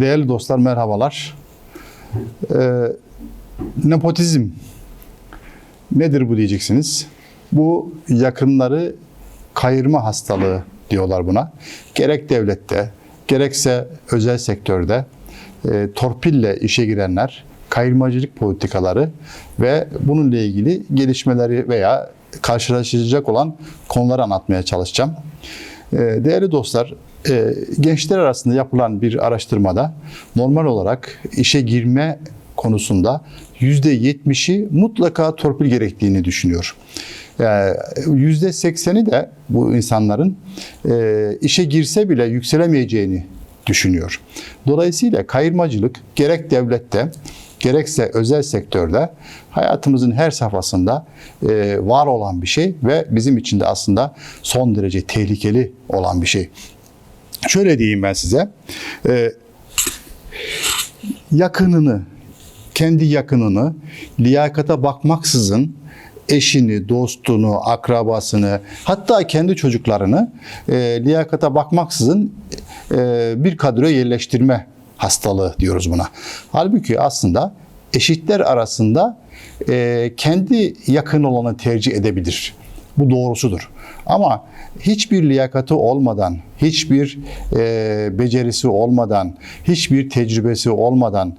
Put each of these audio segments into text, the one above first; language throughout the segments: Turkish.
Değerli dostlar merhabalar. Ee, nepotizm nedir bu diyeceksiniz. Bu yakınları kayırma hastalığı diyorlar buna. Gerek devlette, gerekse özel sektörde e, torpille işe girenler, kayırmacılık politikaları ve bununla ilgili gelişmeleri veya karşılaşacak olan konuları anlatmaya çalışacağım. Ee, Değerli dostlar, e, gençler arasında yapılan bir araştırmada normal olarak işe girme konusunda %70'i mutlaka torpil gerektiğini düşünüyor. Yani %80'i de bu insanların e, işe girse bile yükselemeyeceğini düşünüyor. Dolayısıyla kayırmacılık gerek devlette gerekse özel sektörde hayatımızın her safhasında e, var olan bir şey ve bizim için de aslında son derece tehlikeli olan bir şey. Şöyle diyeyim ben size. e, yakınını, kendi yakınını liyakata bakmaksızın eşini, dostunu, akrabasını, hatta kendi çocuklarını e, liyakata bakmaksızın e, bir kadroya yerleştirme hastalığı diyoruz buna. Halbuki aslında eşitler arasında e, kendi yakın olanı tercih edebilir. Bu doğrusudur. Ama hiçbir liyakati olmadan, hiçbir e, becerisi olmadan, hiçbir tecrübesi olmadan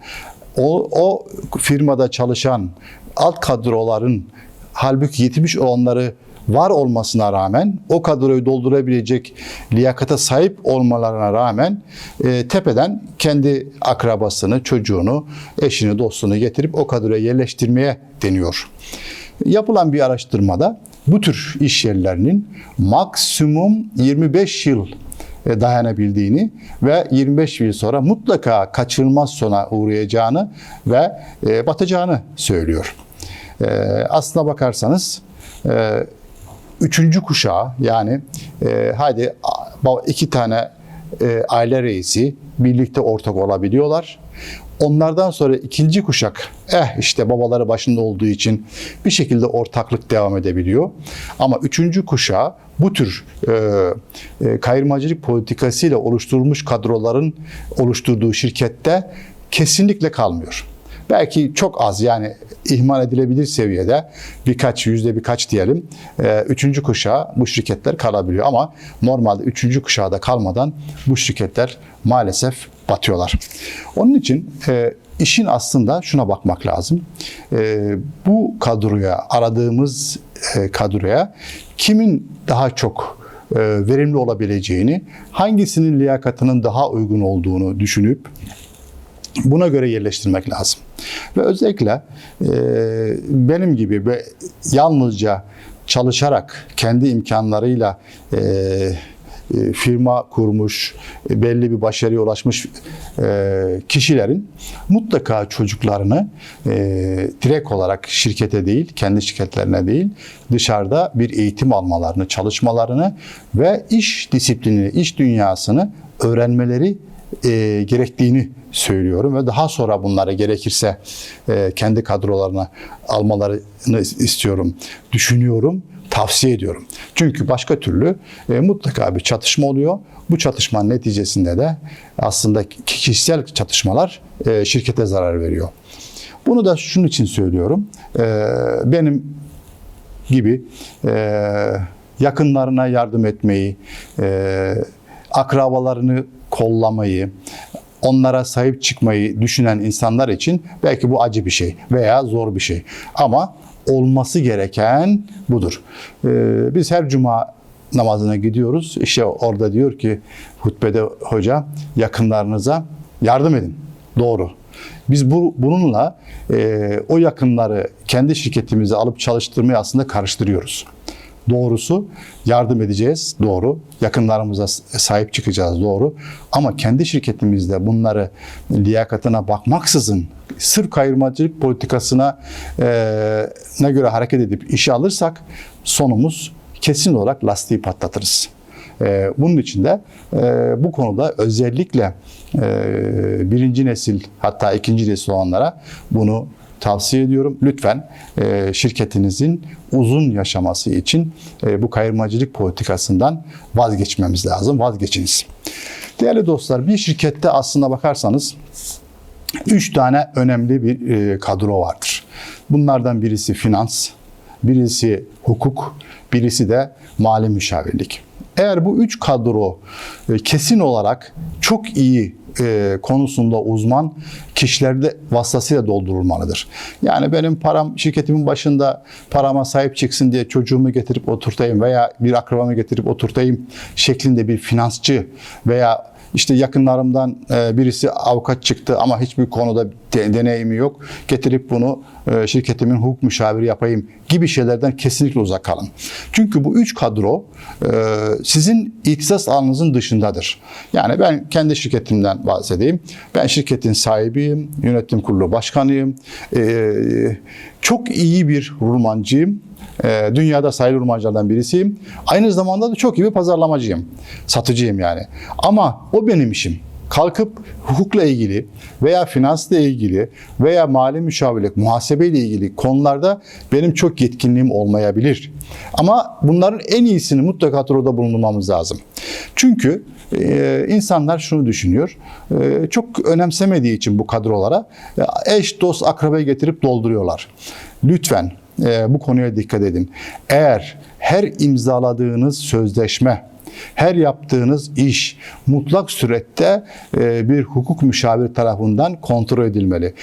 o, o firmada çalışan alt kadroların halbuki yetmiş olanları var olmasına rağmen o kadroyu doldurabilecek liyakata sahip olmalarına rağmen e, tepeden kendi akrabasını, çocuğunu, eşini, dostunu getirip o kadroya yerleştirmeye deniyor. Yapılan bir araştırmada bu tür iş yerlerinin maksimum 25 yıl e, dayanabildiğini ve 25 yıl sonra mutlaka kaçınılmaz sona uğrayacağını ve e, batacağını söylüyor. E, aslına bakarsanız üçüncü kuşağı yani hadi iki tane aile reisi birlikte ortak olabiliyorlar. Onlardan sonra ikinci kuşak eh işte babaları başında olduğu için bir şekilde ortaklık devam edebiliyor. Ama üçüncü kuşağı bu tür e, e, kayırmacılık politikasıyla oluşturulmuş kadroların oluşturduğu şirkette kesinlikle kalmıyor. Belki çok az yani ihmal edilebilir seviyede birkaç yüzde birkaç diyelim e, üçüncü kuşağı bu şirketler kalabiliyor ama normalde üçüncü kuşağı da kalmadan bu şirketler maalesef batıyorlar. Onun için e, işin aslında şuna bakmak lazım. E, bu kadroya aradığımız kadroya kimin daha çok verimli olabileceğini, hangisinin liyakatının daha uygun olduğunu düşünüp Buna göre yerleştirmek lazım. Ve özellikle e, benim gibi ve yalnızca çalışarak kendi imkanlarıyla e, e, firma kurmuş, belli bir başarıya ulaşmış e, kişilerin mutlaka çocuklarını e, direkt olarak şirkete değil, kendi şirketlerine değil, dışarıda bir eğitim almalarını, çalışmalarını ve iş disiplinini, iş dünyasını öğrenmeleri e, gerektiğini söylüyorum ve daha sonra bunları gerekirse e, kendi kadrolarına almalarını istiyorum, düşünüyorum, tavsiye ediyorum. Çünkü başka türlü e, mutlaka bir çatışma oluyor. Bu çatışmanın neticesinde de aslında kişisel çatışmalar e, şirkete zarar veriyor. Bunu da şunun için söylüyorum. E, benim gibi e, yakınlarına yardım etmeyi, e, akrabalarını kollamayı, onlara sahip çıkmayı düşünen insanlar için belki bu acı bir şey veya zor bir şey. Ama olması gereken budur. Ee, biz her cuma namazına gidiyoruz. İşte orada diyor ki hutbede hoca yakınlarınıza yardım edin. Doğru. Biz bu, bununla e, o yakınları kendi şirketimize alıp çalıştırmayı aslında karıştırıyoruz. Doğrusu yardım edeceğiz, doğru. Yakınlarımıza sahip çıkacağız, doğru. Ama kendi şirketimizde bunları liyakatına bakmaksızın sırf kayırmacılık politikasına e, ne göre hareket edip işe alırsak sonumuz kesin olarak lastiği patlatırız. Bunun için de bu konuda özellikle birinci nesil hatta ikinci nesil olanlara bunu tavsiye ediyorum. Lütfen e, şirketinizin uzun yaşaması için e, bu kayırmacılık politikasından vazgeçmemiz lazım. Vazgeçiniz. Değerli dostlar bir şirkette aslında bakarsanız üç tane önemli bir e, kadro vardır. Bunlardan birisi finans, birisi hukuk, birisi de mali müşavirlik. Eğer bu üç kadro e, kesin olarak çok iyi e, konusunda uzman kişilerde vasıtasıyla doldurulmalıdır. Yani benim param şirketimin başında parama sahip çıksın diye çocuğumu getirip oturtayım veya bir akrabamı getirip oturtayım şeklinde bir finansçı veya işte yakınlarımdan e, birisi avukat çıktı ama hiçbir konuda de- deneyimi yok. Getirip bunu e, şirketimin hukuk müşaviri yapayım gibi şeylerden kesinlikle uzak kalın. Çünkü bu üç kadro e, sizin ihtisas alanınızın dışındadır. Yani ben kendi şirketimden bahsedeyim. Ben şirketin sahibiyim, yönetim kurulu başkanıyım. Çok iyi bir rulmancıyım. E, dünyada sayılı urmancılardan birisiyim. Aynı zamanda da çok iyi bir pazarlamacıyım. Satıcıyım yani. Ama o benim işim. Kalkıp hukukla ilgili veya finansla ilgili veya mali müşavirlik, muhasebeyle ilgili konularda benim çok yetkinliğim olmayabilir. Ama bunların en iyisini mutlaka kadroda bulundurmamız lazım. Çünkü e, insanlar şunu düşünüyor. e, çok önemsemediği için bu kadrolara e, eş, dost, akrabayı getirip dolduruyorlar. Lütfen e, bu konuya dikkat edin. Eğer her imzaladığınız sözleşme, her yaptığınız iş mutlak surette e, bir hukuk müşaviri tarafından kontrol edilmeli.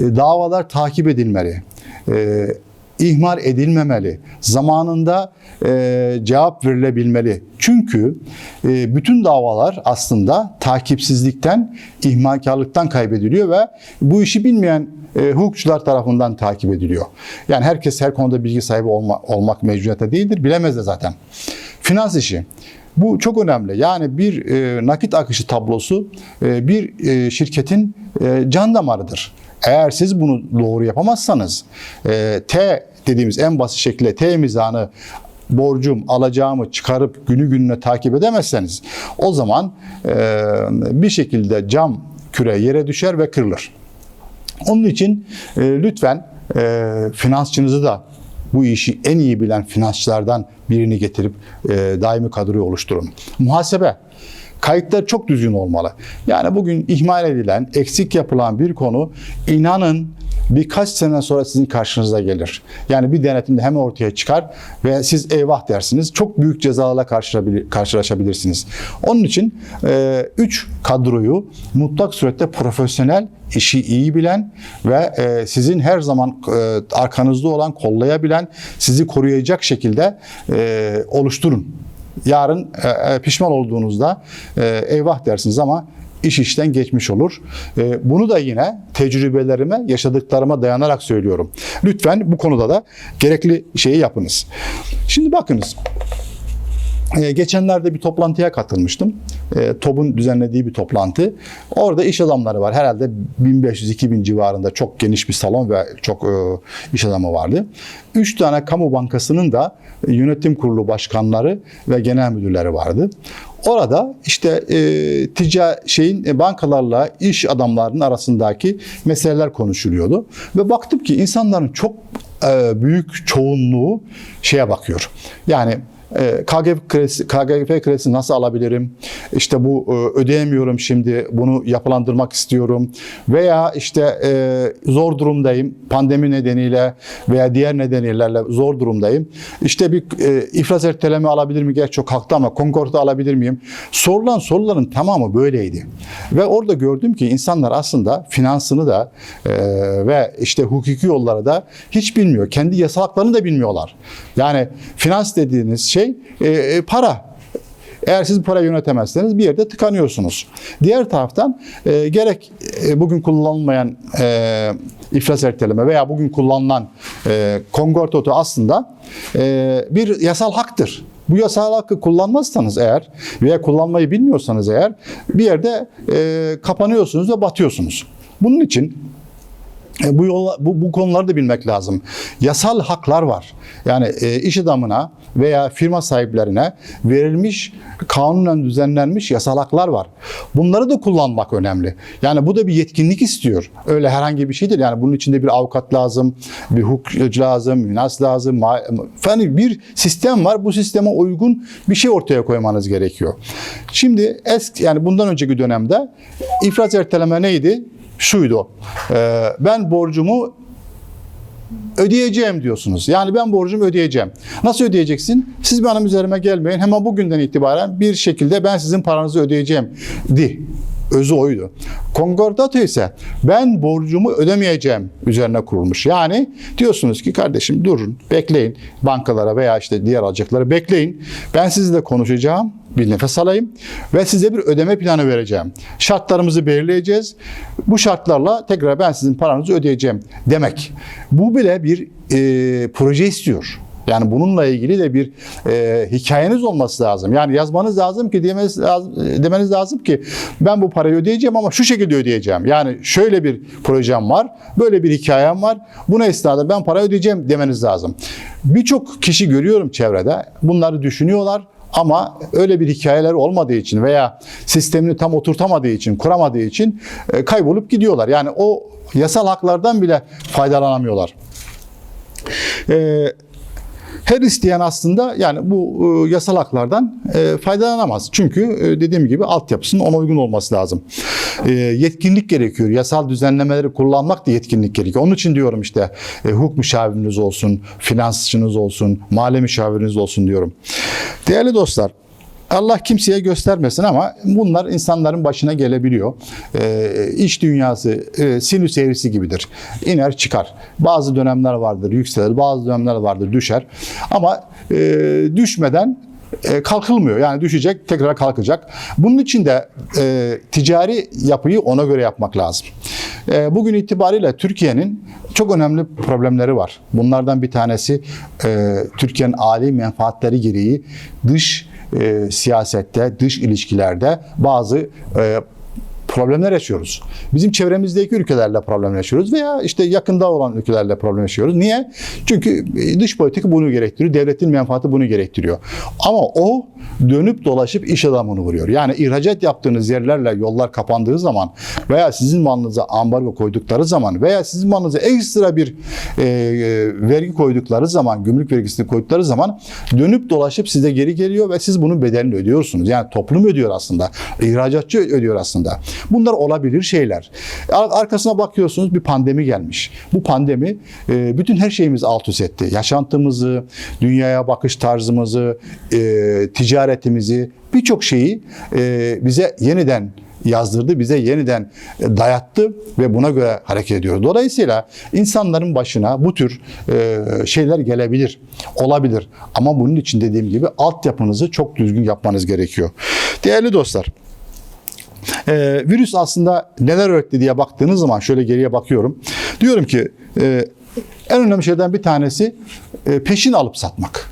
E, davalar takip edilmeli. E, ihmal edilmemeli. Zamanında e, cevap verilebilmeli. Çünkü e, bütün davalar aslında takipsizlikten, ihmalkarlıktan kaybediliyor ve bu işi bilmeyen e, hukukçular tarafından takip ediliyor. Yani herkes her konuda bilgi sahibi olma, olmak mecburiyete değildir. Bilemez de zaten. Finans işi. Bu çok önemli. Yani bir e, nakit akışı tablosu e, bir e, şirketin e, can damarıdır. Eğer siz bunu doğru yapamazsanız e, T dediğimiz en basit şekilde T mizanı borcum, alacağımı çıkarıp günü gününe takip edemezseniz o zaman e, bir şekilde cam küre yere düşer ve kırılır. Onun için e, lütfen e, finansçınızı da bu işi en iyi bilen finansçılardan birini getirip e, daimi kadroyu oluşturun. Muhasebe. Kayıtlar çok düzgün olmalı. Yani bugün ihmal edilen, eksik yapılan bir konu inanın birkaç sene sonra sizin karşınıza gelir. Yani bir denetimde hemen ortaya çıkar ve siz eyvah dersiniz. Çok büyük cezalarla karşılaşabilirsiniz. Onun için 3 kadroyu mutlak surette profesyonel, işi iyi bilen ve e, sizin her zaman e, arkanızda olan, kollayabilen, sizi koruyacak şekilde e, oluşturun. Yarın e, e, pişman olduğunuzda e, eyvah dersiniz ama iş işten geçmiş olur. E, bunu da yine tecrübelerime, yaşadıklarıma dayanarak söylüyorum. Lütfen bu konuda da gerekli şeyi yapınız. Şimdi bakınız. Ee, geçenlerde bir toplantıya katılmıştım. Ee, TOB'un düzenlediği bir toplantı. Orada iş adamları var. Herhalde 1500-2000 civarında çok geniş bir salon ve çok e, iş adamı vardı. Üç tane kamu bankasının da yönetim kurulu başkanları ve genel müdürleri vardı. Orada işte e, tica şeyin e, bankalarla iş adamlarının arasındaki meseleler konuşuluyordu ve baktım ki insanların çok e, büyük çoğunluğu şeye bakıyor. Yani e, KGF kredisi, KGF kredisi nasıl alabilirim? İşte bu e, ödeyemiyorum şimdi bunu yapılandırmak istiyorum veya işte e, zor durumdayım pandemi nedeniyle veya diğer nedeniyle zor durumdayım. İşte bir e, iflas erteleme alabilir mi? Gerçi çok kalktı ama Concord'u alabilir miyim? Sorulan soruların tamamı böyleydi. Ve orada gördüm ki insanlar aslında finansını da ve işte hukuki yolları da hiç bilmiyor. Kendi yasal haklarını da bilmiyorlar. Yani finans dediğiniz şey e, e, para. Eğer siz para yönetemezseniz bir yerde tıkanıyorsunuz. Diğer taraftan e, gerek e, bugün kullanılmayan e, iflas erteleme veya bugün kullanılan e, kongortotu aslında e, bir yasal haktır. Bu yasal hakkı kullanmazsanız eğer veya kullanmayı bilmiyorsanız eğer bir yerde e, kapanıyorsunuz ve batıyorsunuz. Bunun için bu, yolla, bu, bu konuları da bilmek lazım. Yasal haklar var. Yani e, iş adamına veya firma sahiplerine verilmiş, kanunen düzenlenmiş yasal haklar var. Bunları da kullanmak önemli. Yani bu da bir yetkinlik istiyor. Öyle herhangi bir şey değil. Yani bunun içinde bir avukat lazım, bir hukukçu lazım, münas lazım. Yani bir sistem var. Bu sisteme uygun bir şey ortaya koymanız gerekiyor. Şimdi eski yani bundan önceki dönemde iflas erteleme neydi? Şuydu. e, ben borcumu ödeyeceğim diyorsunuz. Yani ben borcumu ödeyeceğim. Nasıl ödeyeceksin? Siz benim üzerime gelmeyin. Hemen bugünden itibaren bir şekilde ben sizin paranızı ödeyeceğim. Di. Özü oydu. Konkordato ise ben borcumu ödemeyeceğim üzerine kurulmuş. Yani diyorsunuz ki kardeşim durun, bekleyin. Bankalara veya işte diğer alacaklara bekleyin. Ben sizinle konuşacağım. Bir nefes alayım ve size bir ödeme planı vereceğim. Şartlarımızı belirleyeceğiz. Bu şartlarla tekrar ben sizin paranızı ödeyeceğim demek. Bu bile bir e, proje istiyor. Yani bununla ilgili de bir e, hikayeniz olması lazım. Yani yazmanız lazım ki demeniz lazım, demeniz lazım ki ben bu parayı ödeyeceğim ama şu şekilde ödeyeceğim. Yani şöyle bir projem var, böyle bir hikayem var. Buna esnada ben para ödeyeceğim demeniz lazım. Birçok kişi görüyorum çevrede. Bunları düşünüyorlar ama öyle bir hikayeler olmadığı için veya sistemini tam oturtamadığı için, kuramadığı için e, kaybolup gidiyorlar. Yani o yasal haklardan bile faydalanamıyorlar. E, her isteyen aslında yani bu e, yasal haklardan e, faydalanamaz. Çünkü e, dediğim gibi altyapısının ona uygun olması lazım. Yetkinlik gerekiyor. Yasal düzenlemeleri kullanmak da yetkinlik gerekiyor. Onun için diyorum işte hukuk müşaviriniz olsun, finansçınız olsun, mali müşaviriniz olsun diyorum. Değerli dostlar, Allah kimseye göstermesin ama bunlar insanların başına gelebiliyor. Ee, iş dünyası e, sinüs eğrisi gibidir. İner çıkar. Bazı dönemler vardır yükselir, bazı dönemler vardır düşer. Ama e, düşmeden e, kalkılmıyor. Yani düşecek, tekrar kalkacak. Bunun için de e, ticari yapıyı ona göre yapmak lazım. E, bugün itibariyle Türkiye'nin çok önemli problemleri var. Bunlardan bir tanesi e, Türkiye'nin âli menfaatleri gereği dış e, siyasette, dış ilişkilerde bazı e, problemler yaşıyoruz. Bizim çevremizdeki ülkelerle problem yaşıyoruz veya işte yakında olan ülkelerle problem yaşıyoruz. Niye? Çünkü e, dış politika bunu gerektiriyor. Devletin menfaati bunu gerektiriyor. Ama o dönüp dolaşıp iş adamını vuruyor. Yani ihracat yaptığınız yerlerle yollar kapandığı zaman veya sizin malınıza ambargo koydukları zaman veya sizin malınıza ekstra bir e, e, vergi koydukları zaman, gümrük vergisini koydukları zaman dönüp dolaşıp size geri geliyor ve siz bunun bedelini ödüyorsunuz. Yani toplum ödüyor aslında. İhracatçı ödüyor aslında. Bunlar olabilir şeyler. Ar- Arkasına bakıyorsunuz bir pandemi gelmiş. Bu pandemi e, bütün her şeyimizi alt üst etti. Yaşantımızı, dünyaya bakış tarzımızı, e, ticaretimizi, birçok şeyi e, bize yeniden yazdırdı, bize yeniden dayattı ve buna göre hareket ediyoruz. Dolayısıyla insanların başına bu tür şeyler gelebilir, olabilir. Ama bunun için dediğim gibi altyapınızı çok düzgün yapmanız gerekiyor. Değerli dostlar, ee, virüs aslında neler öğretti diye baktığınız zaman şöyle geriye bakıyorum. Diyorum ki e, en önemli şeyden bir tanesi e, peşin alıp satmak.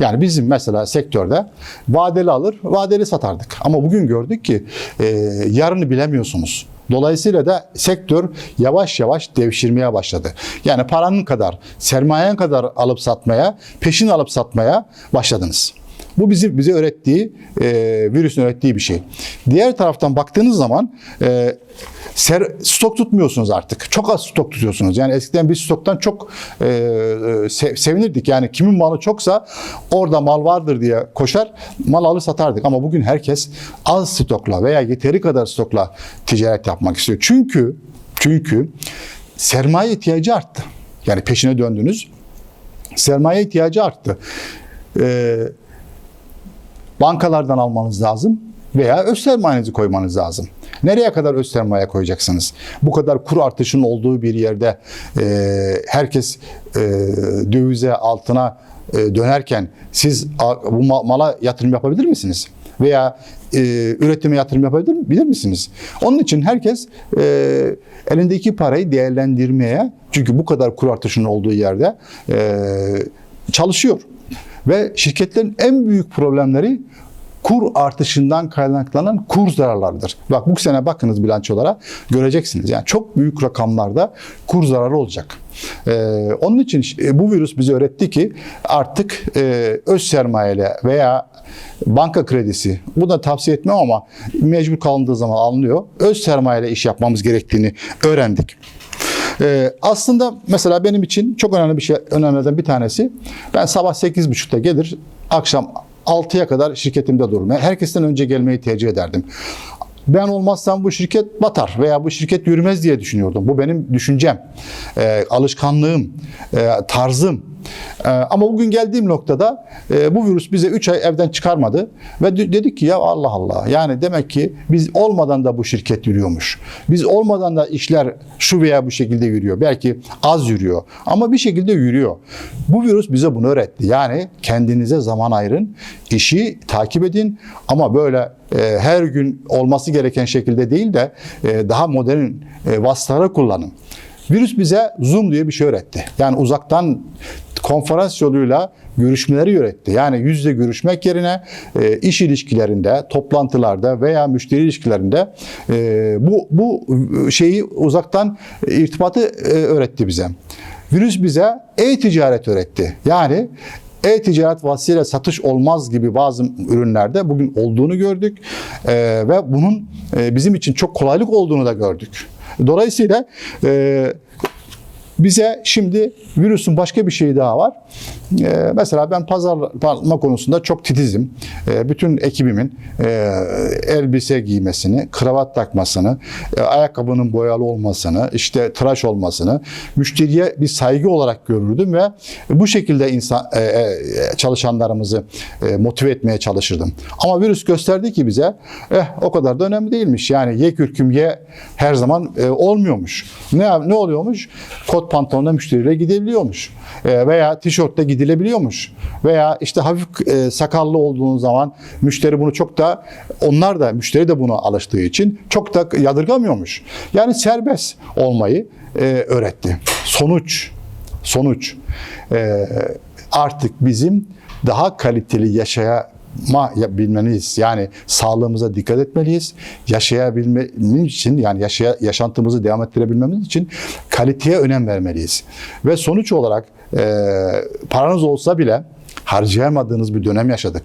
Yani bizim mesela sektörde vadeli alır, vadeli satardık. Ama bugün gördük ki e, yarını bilemiyorsunuz. Dolayısıyla da sektör yavaş yavaş devşirmeye başladı. Yani paranın kadar, sermayen kadar alıp satmaya, peşin alıp satmaya başladınız. Bu bizi bize öğrettiği, e, virüsün öğrettiği bir şey. Diğer taraftan baktığınız zaman e, ser, stok tutmuyorsunuz artık. Çok az stok tutuyorsunuz. Yani eskiden biz stoktan çok e, e, se- sevinirdik. Yani kimin malı çoksa orada mal vardır diye koşar, mal alır satardık. Ama bugün herkes az stokla veya yeteri kadar stokla ticaret yapmak istiyor. Çünkü çünkü sermaye ihtiyacı arttı. Yani peşine döndünüz. Sermaye ihtiyacı arttı. Ee, bankalardan almanız lazım veya öz sermayenizi koymanız lazım. Nereye kadar öz sermaye koyacaksınız? Bu kadar kur artışının olduğu bir yerde e, herkes e, dövize altına e, dönerken siz a- bu ma- mala yatırım yapabilir misiniz? Veya e, üretime yatırım yapabilir bilir misiniz? Onun için herkes e, elindeki parayı değerlendirmeye çünkü bu kadar kur artışının olduğu yerde e, çalışıyor. Ve şirketlerin en büyük problemleri kur artışından kaynaklanan kur zararlarıdır. Bak bu sene bakınız bilançolara göreceksiniz. Yani çok büyük rakamlarda kur zararı olacak. Ee, onun için e, bu virüs bize öğretti ki artık e, öz sermayeyle veya banka kredisi, bu da tavsiye etmem ama mecbur kalındığı zaman alınıyor. Öz sermayeyle iş yapmamız gerektiğini öğrendik. Ee, aslında mesela benim için çok önemli bir şey, önemlilerden bir tanesi. Ben sabah 8.30'da gelir, akşam 6'ya kadar şirketimde. Yani herkesten önce gelmeyi tercih ederdim. Ben olmazsam bu şirket batar veya bu şirket yürümez diye düşünüyordum. Bu benim düşüncem, e, alışkanlığım, e, tarzım. E, ama bugün geldiğim noktada e, bu virüs bize 3 ay evden çıkarmadı ve dedik ki ya Allah Allah yani demek ki biz olmadan da bu şirket yürüyormuş. Biz olmadan da işler şu veya bu şekilde yürüyor. Belki az yürüyor ama bir şekilde yürüyor. Bu virüs bize bunu öğretti. Yani kendinize zaman ayırın, işi takip edin ama böyle her gün olması gereken şekilde değil de e, daha modern e, vasıtaları kullanın. Virüs bize Zoom diye bir şey öğretti. Yani uzaktan konferans yoluyla görüşmeleri öğretti. Yani yüzle görüşmek yerine e, iş ilişkilerinde, toplantılarda veya müşteri ilişkilerinde e, bu bu şeyi uzaktan e, irtibatı e, öğretti bize. Virüs bize e-ticaret öğretti. Yani e-ticaret vasıtasıyla satış olmaz gibi bazı ürünlerde bugün olduğunu gördük Ee, ve bunun e, bizim için çok kolaylık olduğunu da gördük. Dolayısıyla e, bize şimdi virüsün başka bir şeyi daha var. Ee, mesela ben pazarlama konusunda çok titizim. Ee, bütün ekibimin e, elbise giymesini, kravat takmasını, e, ayakkabının boyalı olmasını, işte tıraş olmasını müşteriye bir saygı olarak görürdüm ve bu şekilde insan e, e, çalışanlarımızı e, motive etmeye çalışırdım. Ama virüs gösterdi ki bize eh o kadar da önemli değilmiş. Yani ye kürküm ye her zaman e, olmuyormuş. Ne ne oluyormuş? Kot pantolonla müşteriyle gidebiliyormuş. E, veya tişörtle gidilebiliyormuş. Veya işte hafif e, sakallı olduğun zaman müşteri bunu çok da onlar da müşteri de buna alıştığı için çok da yadırgamıyormuş. Yani serbest olmayı e, öğretti. Sonuç sonuç e, artık bizim daha kaliteli yaşaya ma bilmeliyiz. Yani sağlığımıza dikkat etmeliyiz. Yaşayabilmemiz için yani yaşaya, yaşantımızı devam ettirebilmemiz için kaliteye önem vermeliyiz. Ve sonuç olarak paranız olsa bile harcayamadığınız bir dönem yaşadık.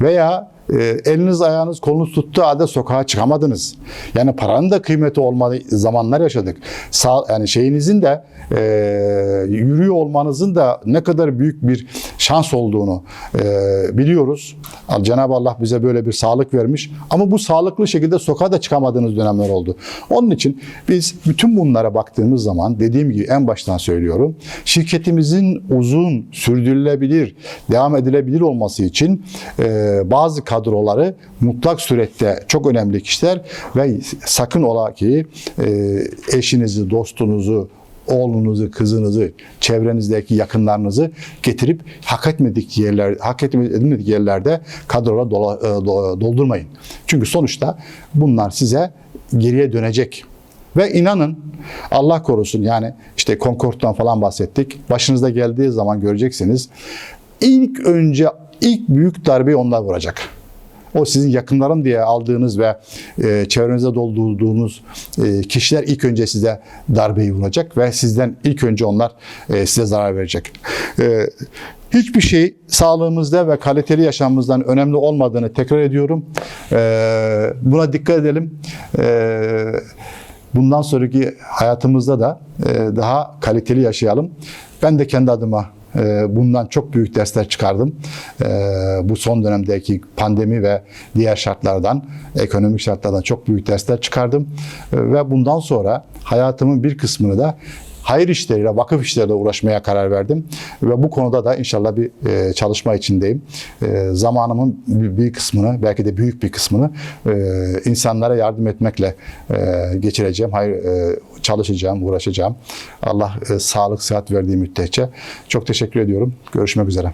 Veya e, eliniz ayağınız kolunuz tuttuğu halde sokağa çıkamadınız. Yani paranın da kıymeti olmadığı zamanlar yaşadık. Sağ, yani şeyinizin de e, yürüyor olmanızın da ne kadar büyük bir şans olduğunu e, biliyoruz. Cenab-ı Allah bize böyle bir sağlık vermiş. Ama bu sağlıklı şekilde sokağa da çıkamadığınız dönemler oldu. Onun için biz bütün bunlara baktığımız zaman dediğim gibi en baştan söylüyorum. Şirketimizin uzun, sürdürülebilir, devam edilebilir olması için e, bazı kadroları mutlak surette çok önemli kişiler ve sakın ola ki e, eşinizi, dostunuzu, oğlunuzu, kızınızı, çevrenizdeki yakınlarınızı getirip hak etmedik yerler, hak etmedik yerlerde kadrola dola- e, do- doldurmayın. Çünkü sonuçta bunlar size geriye dönecek. Ve inanın Allah korusun yani işte Concord'dan falan bahsettik. Başınızda geldiği zaman göreceksiniz. İlk önce ilk büyük darbeyi onlar vuracak. O sizin yakınlarım diye aldığınız ve e, çevrenize doldurduğunuz e, kişiler ilk önce size darbeyi vuracak ve sizden ilk önce onlar e, size zarar verecek. E, hiçbir şey sağlığımızda ve kaliteli yaşamımızdan önemli olmadığını tekrar ediyorum. E, buna dikkat edelim. E, bundan sonraki hayatımızda da e, daha kaliteli yaşayalım. Ben de kendi adıma bundan çok büyük dersler çıkardım. E, bu son dönemdeki pandemi ve diğer şartlardan, ekonomik şartlardan çok büyük dersler çıkardım. E, Ve bundan sonra hayatımın bir kısmını da hayır işleriyle, vakıf işleriyle uğraşmaya karar verdim. Ve bu konuda da inşallah bir e, çalışma içindeyim. E, zamanımın bir, kısmını, belki de büyük bir kısmını e, insanlara yardım etmekle e, geçireceğim. Hayır, e, çalışacağım, uğraşacağım. Allah e, sağlık, sıhhat verdiği müddetçe. Çok teşekkür ediyorum. Görüşmek üzere.